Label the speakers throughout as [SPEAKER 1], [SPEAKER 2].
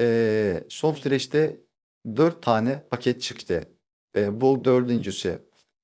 [SPEAKER 1] e, son dört tane paket çıktı. E, bu dördüncüsü.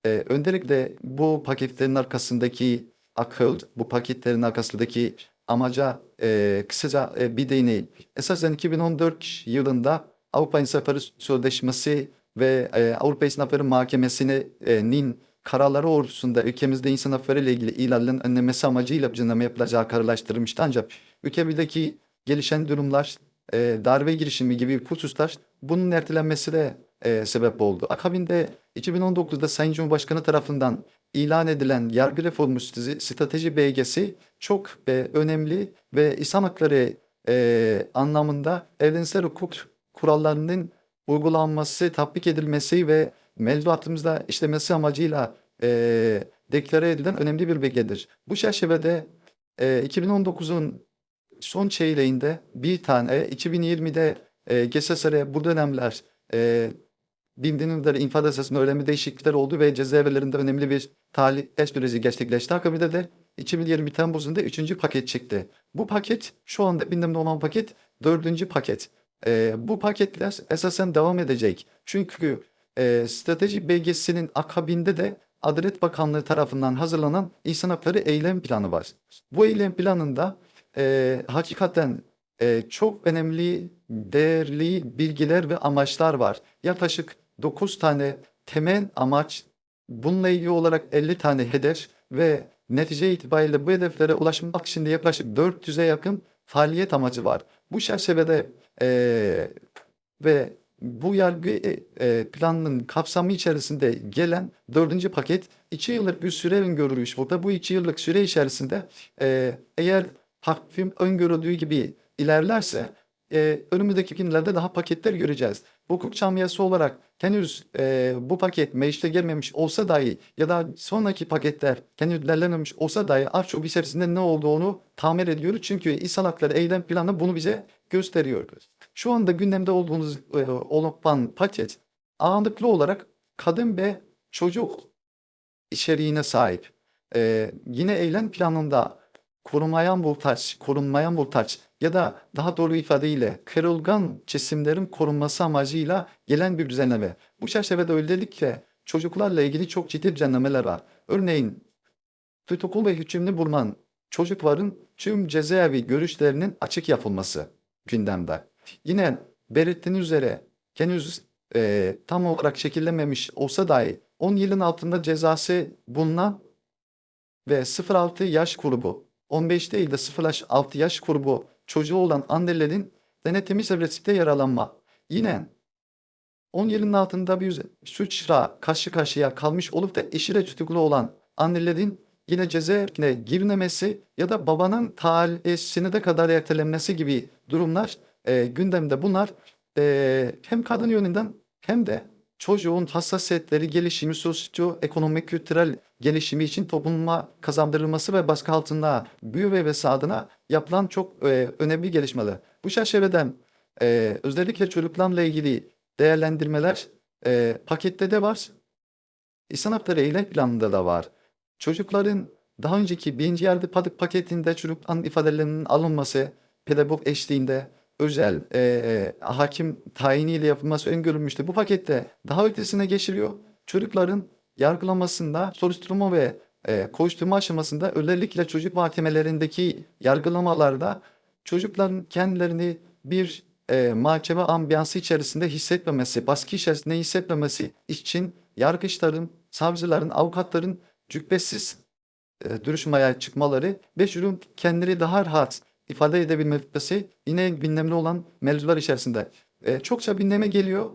[SPEAKER 1] E, öncelikle bu paketlerin arkasındaki akıl, bu paketlerin arkasındaki amaca e, kısaca e, bir değineyim. Esasen 2014 yılında Avrupa İnsan Hakları Sözleşmesi ve e, Avrupa İnsan Hakları Mahkemesi'nin kararları doğrultusunda ülkemizde insan hakları ile ilgili ihlallerin önlenmesi amacıyla düzenleme yapılacağı kararlaştırılmıştı. Ancak ülkemizdeki gelişen durumlar, e, darbe girişimi gibi hususlar bunun ertelenmesi de e, sebep oldu. Akabinde 2019'da Sayın Cumhurbaşkanı tarafından ilan edilen yargı reformu strate- strateji belgesi çok e, önemli ve insan hakları e, anlamında evrensel hukuk kurallarının uygulanması, tatbik edilmesi ve mevzuatımızda işlemesi amacıyla e, deklare edilen önemli bir belgedir. Bu çerçevede e, 2019'un son çeyreğinde bir tane, 2020'de e, GSSR bu dönemler e, bildiğiniz üzere infaz esasında önemli değişiklikler oldu ve cezaevlerinde önemli bir tahliye süreci gerçekleşti. Akabinde de 2020 Temmuz'unda üçüncü paket çıktı. Bu paket şu anda gündemde olan paket dördüncü paket. E, bu paketler esasen devam edecek. Çünkü e, strateji belgesinin akabinde de Adalet Bakanlığı tarafından hazırlanan insan hakları eylem planı var. Bu eylem planında e, hakikaten e, çok önemli, değerli bilgiler ve amaçlar var. Yaklaşık 9 tane temel amaç, bununla ilgili olarak 50 tane hedef ve netice itibariyle bu hedeflere ulaşmak için de yaklaşık 400'e yakın faaliyet amacı var. Bu çerçevede e, ve bu yargı e, e, planının kapsamı içerisinde gelen dördüncü paket iki yıllık bir süre öngörülmüş burada. Bu iki yıllık süre içerisinde e, eğer takvim öngörüldüğü gibi ilerlerse e, önümüzdeki günlerde daha paketler göreceğiz. Hukuk camiası olarak henüz e, bu paket mecliste gelmemiş olsa dahi ya da sonraki paketler henüz ilerlememiş olsa dahi az çok içerisinde ne olduğunu tahmin ediyoruz. Çünkü insan hakları eylem planı bunu bize gösteriyor. Şu anda gündemde olduğunuz e, olan paket ağırlıklı olarak kadın ve çocuk içeriğine sahip. E, yine eylem planında korunmayan muhtaç, korunmayan muhtaç ya da daha doğru ifadeyle kırılgan cisimlerin korunması amacıyla gelen bir düzenleme. Bu çerçevede özellikle çocuklarla ilgili çok ciddi düzenlemeler var. Örneğin tutuklu ve hükümlü bulunan çocukların tüm cezaevi görüşlerinin açık yapılması gündemde. Yine belirttiğiniz üzere henüz e, tam olarak şekillememiş olsa dahi 10 yılın altında cezası bulunan ve 0-6 yaş grubu 15 değil de 0-6 yaş grubu çocuğu olan annelerin denetimi çevresinde yaralanma. Yine 10 yılın altında bir suçla karşı karşıya kalmış olup da eşire tutuklu olan annelerin yine cezaevine girmemesi ya da babanın tahliyesine de kadar ertelenmesi gibi durumlar e, gündemde. Bunlar e, hem kadın yönünden hem de çocuğun hassasiyetleri gelişimi, sosyo-ekonomik kültürel gelişimi için topluma kazandırılması ve baskı altında büyümemesi adına yapılan çok e, önemli gelişmeler. Bu çerçeveden e, özellikle çocuklarla ilgili değerlendirmeler e, pakette de var. İnsan hakları eylem planında da var. Çocukların daha önceki birinci yargı padık paketinde çocukların ifadelerinin alınması, pedagog eşliğinde özel e, e, hakim tayiniyle yapılması öngörülmüştü. Bu pakette daha ötesine geçiliyor. Çocukların yargılamasında soruşturma ve e, koşturma aşamasında özellikle çocuk mahkemelerindeki yargılamalarda çocukların kendilerini bir e, mahkeme ambiyansı içerisinde hissetmemesi, baskı içerisinde hissetmemesi için yargıçların, savcıların, avukatların cübbesiz e, duruşmaya çıkmaları ve çocuğun kendileri daha rahat ifade edebilmesi yine gündemde olan mevzular içerisinde. E, çokça gündeme geliyor.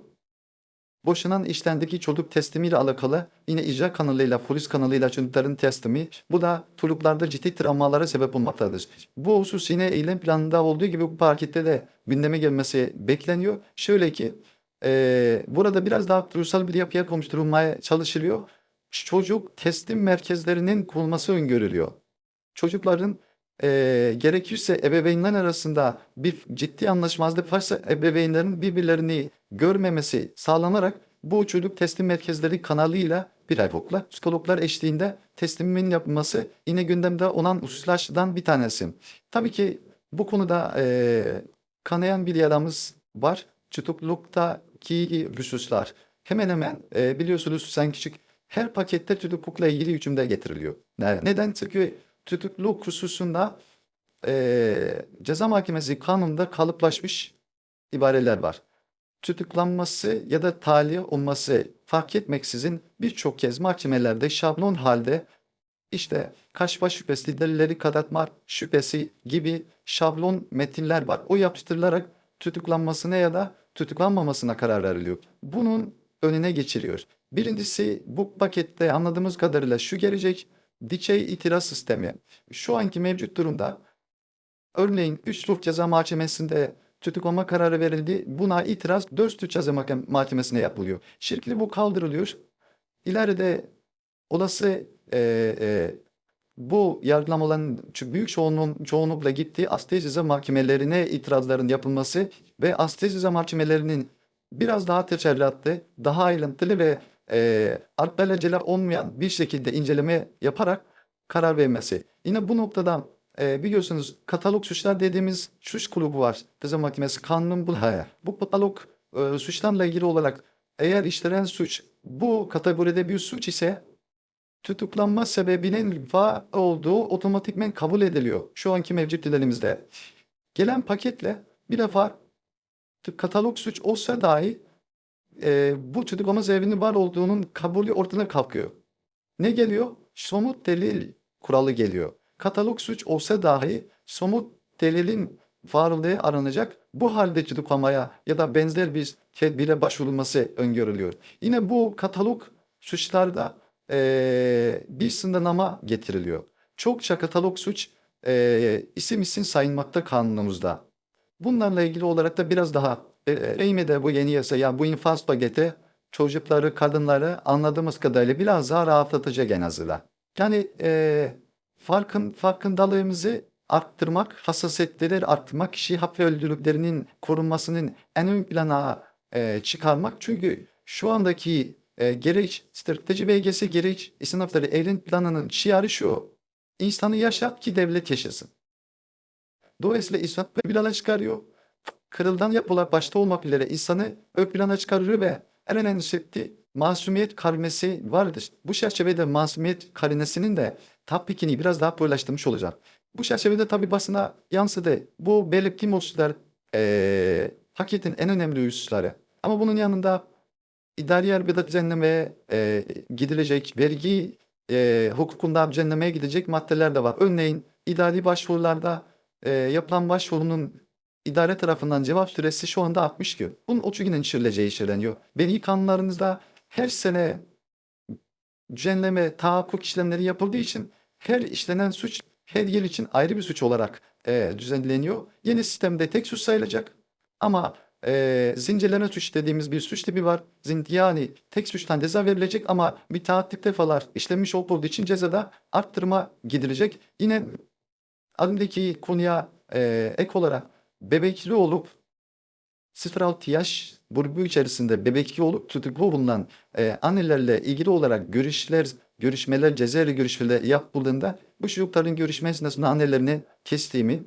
[SPEAKER 1] Boşanan işlendeki çocuk teslimiyle alakalı yine icra kanalıyla, polis kanalıyla çocukların teslimi bu da çocuklarda ciddi travmalara sebep olmaktadır. Bu husus yine eylem planında olduğu gibi bu pakette de gündeme gelmesi bekleniyor. Şöyle ki e, burada biraz daha duygusal bir yapıya konuşturulmaya çalışılıyor. Çocuk teslim merkezlerinin kurulması öngörülüyor. Çocukların e, gerekirse ebeveynler arasında bir ciddi anlaşmazlık varsa ebeveynlerin birbirlerini görmemesi sağlanarak bu çocuk teslim merkezleri kanalıyla pedagoglar, psikologlar eşliğinde teslimin yapılması yine gündemde olan hususlardan bir tanesi. Tabii ki bu konuda e, kanayan bir yaramız var. Tutukluluktaki hususlar. Hemen hemen e, biliyorsunuz sen küçük her pakette tutuklukla ilgili hükümde getiriliyor. Ne- Neden? Çünkü tutukluluk hususunda e, ceza mahkemesi kanununda kalıplaşmış ibareler var. Tutuklanması ya da tahliye olması fark etmeksizin birçok kez mahkemelerde şablon halde işte kaçma şüphesi, delilleri kanıtma şüphesi gibi şablon metinler var. O yapıştırılarak tutuklanmasına ya da tutuklanmamasına karar veriliyor. Bunun önüne geçiliyor. Birincisi bu pakette anladığımız kadarıyla şu gelecek dikey itiraz sistemi. Şu anki mevcut durumda örneğin 3 suç ceza mahkemesinde tutuklama kararı verildi. Buna itiraz 4 suç ceza mahkem- mahkemesine yapılıyor. Şimdi bu kaldırılıyor. İleride olası e, e, bu yargılamaların büyük çoğunluğun, çoğunlukla gittiği asli ceza mahkemelerine itirazların yapılması ve asli ceza mahkemelerinin biraz daha teferruatlı, daha ayrıntılı ve e, artbeleceler olmayan bir şekilde inceleme yaparak karar vermesi. Yine bu noktada e, biliyorsunuz katalog suçlar dediğimiz suç grubu var. Ceza Mahkemesi kanunun bu. Bu katalog e, suçlarla ilgili olarak eğer işlenen suç bu kategoride bir suç ise tutuklanma sebebinin var olduğu otomatikmen kabul ediliyor. Şu anki mevcut dilerimizde. Gelen paketle bir defa katalog suç olsa dahi e, bu tutuklama sebebinin var olduğunun kabulü ortadan kalkıyor. Ne geliyor? Somut delil kuralı geliyor. Katalog suç olsa dahi somut delilin varlığı aranacak. Bu halde tutuklamaya ya da benzer bir tedbire başvurulması öngörülüyor. Yine bu katalog suçlarda eee, bir sınırlama getiriliyor. Çokça katalog suç eee, isim isim sayılmakta kanunumuzda. Bunlarla ilgili olarak da biraz daha e, de bu yeni yasa ya bu infaz paketi çocukları, kadınları anladığımız kadarıyla biraz daha rahatlatacak en azından. Yani e, farkın farkındalığımızı arttırmak, hassasiyetleri arttırmak, kişi hak ve özgürlüklerinin korunmasının en ön plana e, çıkarmak. Çünkü şu andaki e, gerek strateji belgesi gerek sınıfları evin planının şiarı şu. İnsanı yaşat ki devlet yaşasın. Dolayısıyla insan ön plana çıkarıyor. Kırıldan yapılar başta olmak üzere insanı ön plana çıkarıyor ve en önemlisi masumiyet karinesi vardır. Bu çerçevede masumiyet karinesinin de tatbikini biraz daha paylaştırmış olacak. Bu çerçevede tabii basına yansıdı. Bu belirttiğim hususlar eee paketin en önemli hususları. Ama bunun yanında idari yargıda düzenlemeye eee, gidilecek vergi eee hukukunda düzenlemeye gidecek maddeler de var. Örneğin idari başvurularda eee, yapılan başvurunun idare tarafından cevap süresi şu anda 60 gün. Bunun 30 günün içirileceği işleniyor. Vergi kanunlarınızda her sene düzenleme, tahakkuk işlemleri yapıldığı için her işlenen suç her yıl için ayrı bir suç olarak e, düzenleniyor. Yeni sistemde tek suç sayılacak ama e, zincirleme suç dediğimiz bir suç tipi var. Yani tek suçtan ceza verilecek ama müteahhitlik defalar işlenmiş olduğu için cezada arttırma gidilecek. Yine adımdaki konuya e, ek olarak bebekli olup 0-6 yaş grubu içerisinde bebekli olup tutuklu bulunan e, annelerle ilgili olarak görüşler, görüşmeler, cezaevi görüşmeler yapıldığında bu çocukların görüşme esnasında annelerini teslimi,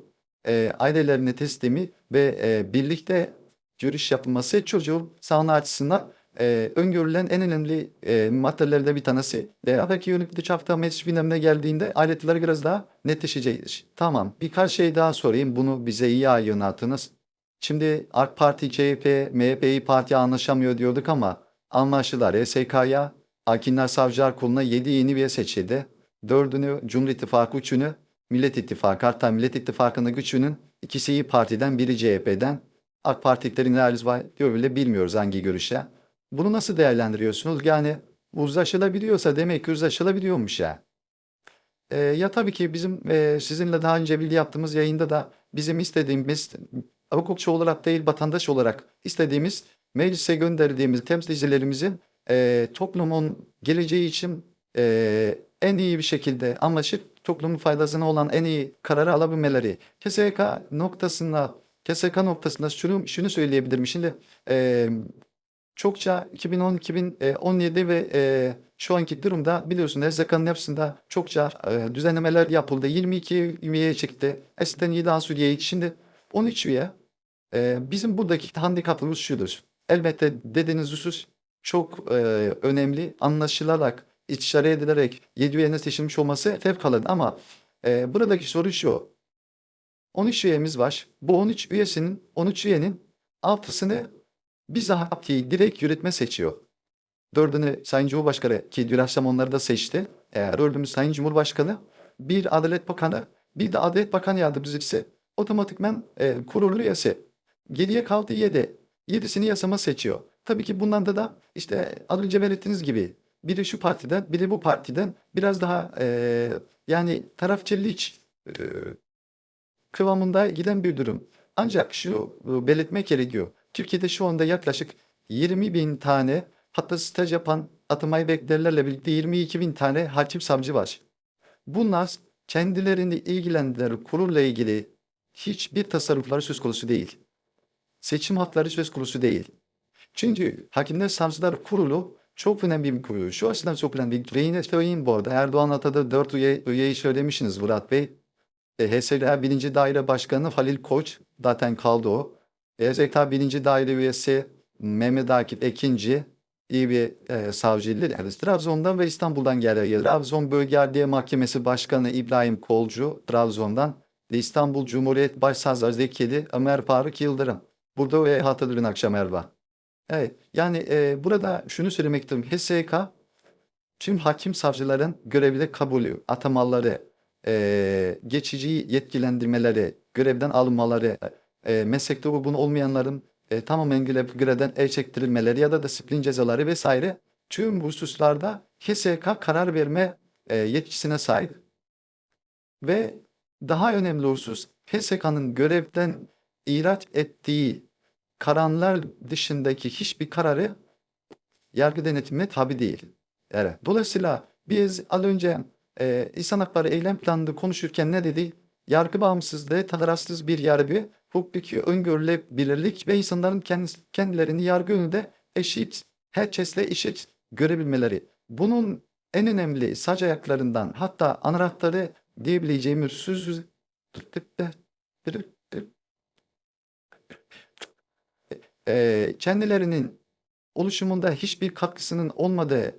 [SPEAKER 1] e, ailelerine teslimi ve e, birlikte görüş yapılması çocuğun sağlığı açısından e, öngörülen en önemli e, maddelerden bir tanesi. Beraberki yönetimde hafta meclis gündemine geldiğinde aletler biraz daha netleşecektir. Tamam birkaç şey daha sorayım bunu bize iyi aydınlattınız. Şimdi AK Parti, CHP, MHP, İYİ Parti anlaşamıyor diyorduk ama anlaştılar. SK'ya Hakimler Savcılar Kurulu'na 7 yeni üye seçildi. Dördünü Cumhur İttifakı, üçünü Millet İttifakı. Hatta Millet İttifakı'nın üçünün ikisi İYİ Parti'den, biri CHP'den. AK Parti'lerin realiz var diyor bile bilmiyoruz hangi görüşe. Bunu nasıl değerlendiriyorsunuz? Yani uzlaşılabiliyorsa demek ki uzlaşılabiliyormuş ya. Ee, ya tabii ki bizim e, sizinle daha önce bilgi yaptığımız yayında da bizim istediğimiz hukukçu olarak değil vatandaş olarak istediğimiz meclise gönderdiğimiz temsilcilerimizin e, toplumun geleceği için e, en iyi bir şekilde anlaşıp toplumun faydasına olan en iyi kararı alabilmeleri. KSK noktasında KSK noktasında şunu, şunu söyleyebilirim. Şimdi e, çokça 2010, 2017 ve e, şu anki durumda biliyorsunuz SSK'nın yapısında çokça e, düzenlemeler yapıldı. 22 üyeye çıktı. Eskiden 7 Suriye'yi şimdi 13 üye. Ee, bizim buradaki handikapımız şudur. Elbette dediğiniz husus çok e, önemli. Anlaşılarak, içeri edilerek yedi üyene seçilmiş olması fevkalade ama e, buradaki soru şu. 13 üyemiz var. Bu 13 üyesinin 13 üyenin altısını bizatihi direkt yürütme seçiyor. Dördünü Sayın Cumhurbaşkanı ki dün onları da seçti. Eğer dördümüz Sayın Cumhurbaşkanı, bir Adalet Bakanı, bir de Adalet Bakanı Yardımcısı otomatikmen e, kurul üyesi. Geriye kaldı yedi. Yedisini yasama seçiyor. Tabii ki bundan da da işte az önce belirttiğiniz gibi biri şu partiden, biri bu partiden biraz daha e, yani tarafçılık e, kıvamında giden bir durum. Ancak şu e, belirtmek gerekiyor. Türkiye'de şu anda yaklaşık 20 bin tane hatta staj yapan atamayı beklerlerle birlikte 22 bin tane hakim savcı var. Bunlar kendilerini ilgilendiren kurulla ilgili hiçbir tasarrufları söz konusu değil. Seçim hakları söz konusu değil. Çünkü Hakimler Savcılar Kurulu çok önemli bir kurulu. Şu açıdan çok önemli. Reyine söyleyeyim bu arada. Erdoğan Ata'da 4 üye, üyeyi söylemişsiniz Murat Bey. E, HSLA 1. Daire Başkanı Halil Koç zaten kaldı o. EZK 1. Daire üyesi Mehmet Akif Ekinci iyi bir e, savcıydı. Yani Trabzon'dan ve İstanbul'dan geliyor. Trabzon Bölge Adliye Mahkemesi Başkanı İbrahim Kolcu Trabzon'dan ve İstanbul Cumhuriyet Başsavcısı Zekiyeli Ömer Faruk Yıldırım. Burada ve hatırlayın akşam Erba. Evet yani e, burada şunu söylemek istiyorum. HSK tüm hakim savcıların görevde kabulü, atamaları, e, geçici yetkilendirmeleri, görevden alınmaları, e, meslekte uygun olmayanların e, tamamen görevden el çektirilmeleri ya da disiplin cezaları vesaire tüm bu hususlarda HSK karar verme e, yetkisine sahip. Ve daha önemli husus HSK'nın görevden ihraç ettiği kararlar dışındaki hiçbir kararı yargı denetimine tabi değil. Evet. Dolayısıyla biz az önce e, insan hakları eylem planında konuşurken ne dedi? Yargı bağımsızlığı, tarafsız bir yargı, hukuki öngörülebilirlik ve insanların kendilerini yargı önünde eşit, herkesle eşit görebilmeleri. Bunun en önemli sac ayaklarından hatta anahtarı diyebileceğimiz söz e, kendilerinin oluşumunda hiçbir katkısının olmadığı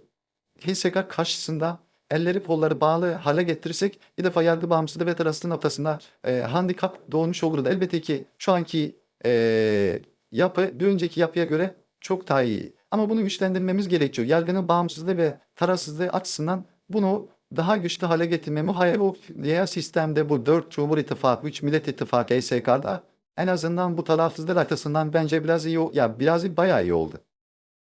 [SPEAKER 1] HSK karşısında elleri kolları bağlı hale getirirsek bir defa yargı bağımsızlığı ve tarafsızlığı noktasında e, handikap doğmuş olurdu. Elbette ki şu anki e, yapı bir önceki yapıya göre çok daha iyi. Ama bunu güçlendirmemiz gerekiyor. Yargının bağımsızlığı ve tarafsızlığı açısından bunu daha güçlü hale getirmemi hayal o diğer sistemde bu 4 Cumhur İttifakı, 3 Millet İttifakı, HSK'da en azından bu tarafsızlık açısından bence biraz iyi, ya biraz değil, bayağı iyi oldu.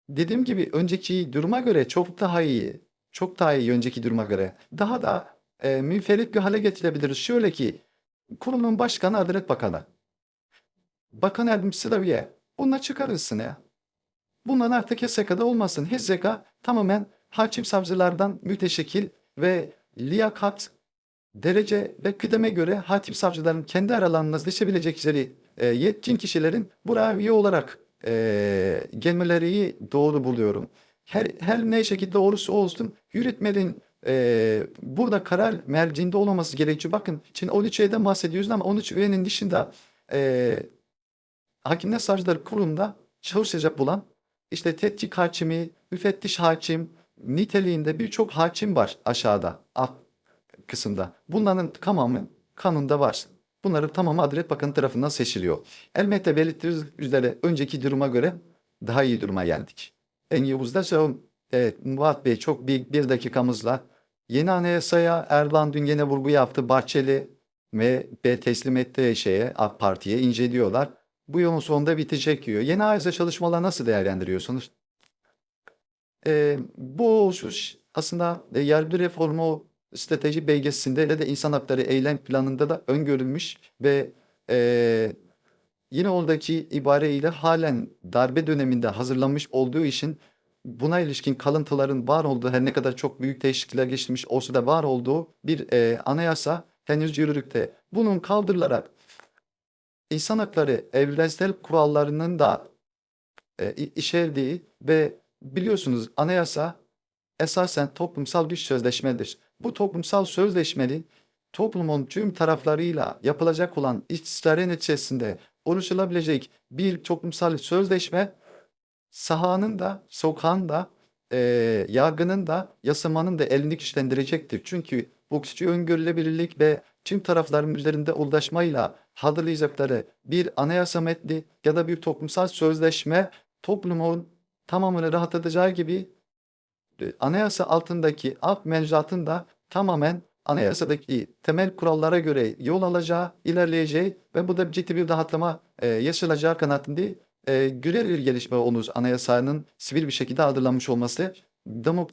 [SPEAKER 1] Dediğim gibi önceki duruma göre çok daha iyi. Çok daha iyi önceki duruma göre. Daha da e, münferit bir hale getirebiliriz. Şöyle ki kurumun başkanı Adalet Bakanı. Bakan yardımcısı da üye. Bununla çıkarırsın ya. Bundan artık HSK'da olmasın. HSK tamamen hakim savcılardan müteşekkil ve liyakat, derece ve kıdeme göre hakim savcıların kendi aralarında seçebilecekleri e, yetkin kişilerin buraya üye olarak e, gelmeleri doğru buluyorum. Her, her ne şekilde olursa olsun yürütmenin e, burada karar mercinde olmaması gerekiyor. Bakın şimdi 13 üyeden bahsediyoruz ama 13 üyenin dışında e, Hakimler Savcıları Kurulu'nda çalışacak bulan işte tetkik hakimi, müfettiş hakim niteliğinde birçok hakim var aşağıda alt kısımda. Bunların tamamı kanunda var. Bunların tamamı Adalet Bakanı tarafından seçiliyor. Elbette belirttiğiniz üzere önceki duruma göre daha iyi duruma geldik. En hızda söylüyorum. Evet, Murat Bey çok bir, bir dakikamızla yeni anayasaya Erdoğan dün gene vurgu yaptı. Bahçeli ve ve teslim ettiği şeye AK Parti'ye inceliyorlar. Bu yılın sonunda bitecek diyor. Yeni anayasa çalışmaları nasıl değerlendiriyorsunuz? Ee, bu aslında e, yargı reformu strateji belgesinde de insan hakları eylem planında da öngörülmüş ve e, yine oradaki ibareyle halen darbe döneminde hazırlanmış olduğu için buna ilişkin kalıntıların var olduğu her ne kadar çok büyük değişiklikler geçirmiş olsa da var olduğu bir e, anayasa henüz yürürlükte. Bunun kaldırılarak insan hakları evrensel kurallarının da e, i- içerdiği ve biliyorsunuz anayasa esasen toplumsal bir sözleşmedir. Bu toplumsal sözleşmenin toplumun tüm taraflarıyla yapılacak olan istişare neticesinde oluşulabilecek bir toplumsal sözleşme sahanın da, sokağın da, eee, yargının da, yasamanın da elini güçlendirecektir. Çünkü bu güçlü öngörülebilirlik ve tüm tarafların üzerinde uzlaşmayla hazırlayacakları bir anayasa metni ya da bir toplumsal sözleşme toplumun tamamını rahatlatacağı gibi e, anayasa altındaki af mevzuatın da tamamen anayasadaki temel kurallara göre yol alacağı, ilerleyeceği ve bu da ciddi bir rahatlama e, yaşanacağı kanaatinde e, bir gelişme olur anayasanın sivil bir şekilde hazırlanmış olması. Demok